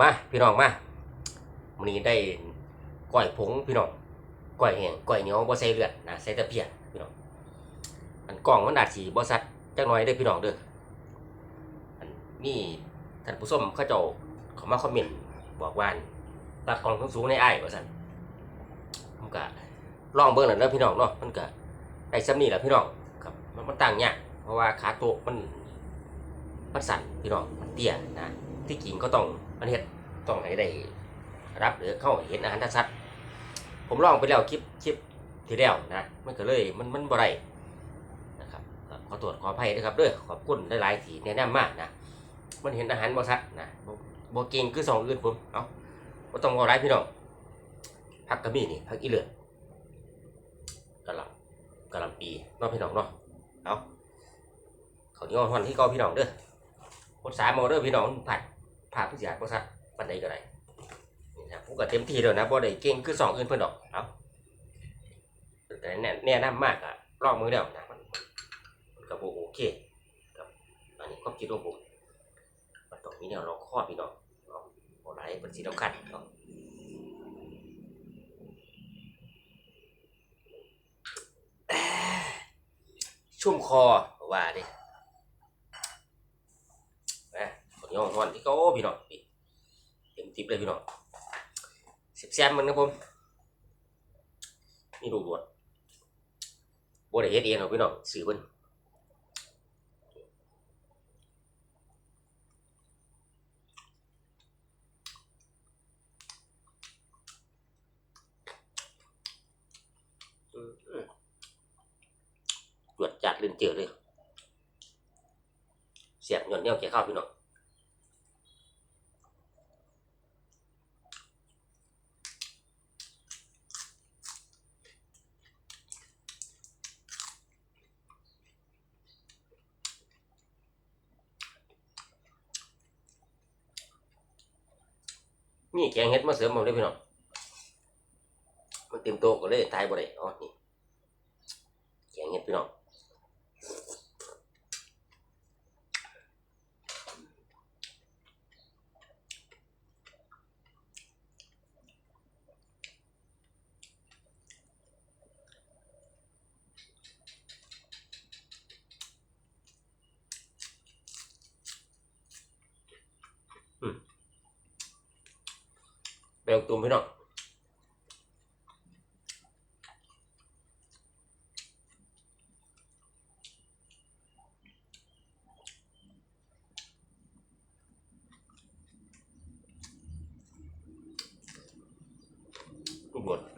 มาพี่น้องมาวันนี้ได้ก้อยผงพี่น้องก้อยแห้งก้อยเหนียวบ่ใส่เลือดนะใส่แต่เพียพี่น้องอันกล่องมันอาจสิบ่ซัดจักหน่อยเด้อพี่น้องเด้ออันมีท่านผู้ชมเขาเจ้าเขามาคอมเมนต์บอกว่าตัดกล่องสูงๆในไอ้ายว่าซั่นผมก็ลองเบิ่งแล้วเด้อพี่น้องเนาะมันก็ได้ซ้ำนี่แหละพี่น้องครับมันมันต่างยากเพราะว่าขาโต๊ะมันมันสั่นพี่น้องมันเตี้ยนะที่จริงก็ต้อง มันเฮ็ดต้องให้ได้รับหรือเข้าเห็นอาหารทัชัดผมลองไปแล้วคลิปคลิปที่แล้วนะมันก็เลยมันมันบ่ได้นะครับขอตรวจขออภัยนะครับเด้อขอบคุณหลายๆที่แนะนำมากนะมันเห็นอาหารบ่ชัดนะบ่เก่งคือสองอื่นผมเอ้าบ่ต้องบ่ร้ายพี่น้องผักกะมี่นี่ผักอีเลือดกะหล่ำกะหล่ำปีเนาะพี่น้องเนาะเอาเขาวเหนียวฮ้อนที่เก่าพี่น้องเด้อคนสามเอเด้อพี่น้องผัด ผ่าผู้เสียบ่ซักปานใดก็ได้นี่นะผมก็เต็มที่แล้วนะบ่ได้เก่งคือสองอื่นเพิ่นดอกเอาแต่แน่แน่นมากอะลองมือแล้วนะมันก็บ่โอเคครับอันนี้ความคิดของผมมันต้องมีแนวรองคอพี่น้องเนาะบ่หลายเป็นสิ่งสำคัญเนาะชุ่มคอว่าดิ นะขอ ยองฮอนที่เขาพี่น้องนี่เต็มทิปเลยพี่น้องสิบแซมมันนะผมนี่ดูดวดบ่ได้เฮ็ดเองหรอกพี่น้องซื้อเพิ่นอืมอืมตรวจจัดลืมเจอเลยเสียบหย่อนเนี่ยวเกี่ยวข้าวพี่น้อง นี่แกงเห็ดมาเสริมผมเลยพี่น้องมันเต็มโตก็เลยตายบ่ได้อ๋อนี่แกงเห็ดพี่น้อง ไปเอาตุ้มพี่น้องลูกบดกด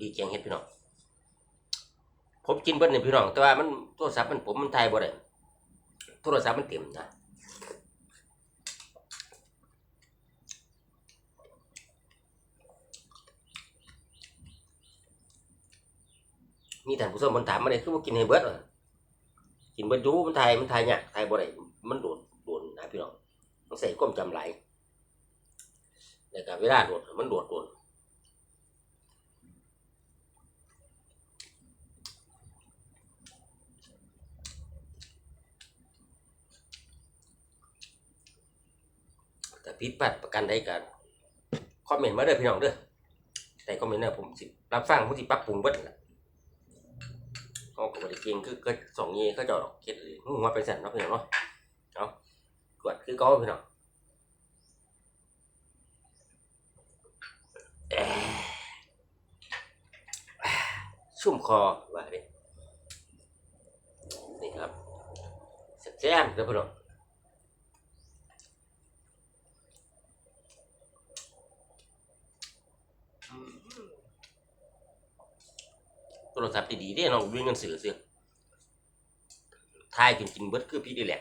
ดีแกงเห็ดพี่น้องผมกินเบิ้ลเนี่ยพี่น้อง แต่ว่ามันโทรศัพท์มันผมมันถ่ายบ่ได้โทรศัพท์มันเต็มนะมีท่านผู้ชมมันถามมาเลยคือว่ากินให้เบิดกินเบิดอยู่มันถ่ายมันถ่ายยากถ่ายบ่ได้มันโดดโดนนะพี่น้องต้องใส่ความจำหลายแล้วก็เวลาโดดมันโดดโดน ผิดพลาดประกันใดกันคอมเมนต์มาเด้อพี่น้องเด้อแต่คอมเมนต์เนี่ยผมสิรับฟังผมสิปรับปรุงเบิดนั่นล่ะเขาก็บ่ได้เก่งคือก็สองนี้เขาเจ้าดอกเฮ็ดหัวไปสั่นเนาะพี่น้องเนาะเอากวดคือเก่าพี่น้องชุ่มคอว่าดินี่ครับแซ่บๆเด้อพี่น้อง โทรศัพท์ดีๆเด้น้องวิ่งกันเสือเสือทายจริงๆเบิดคือพี่ดีแหละ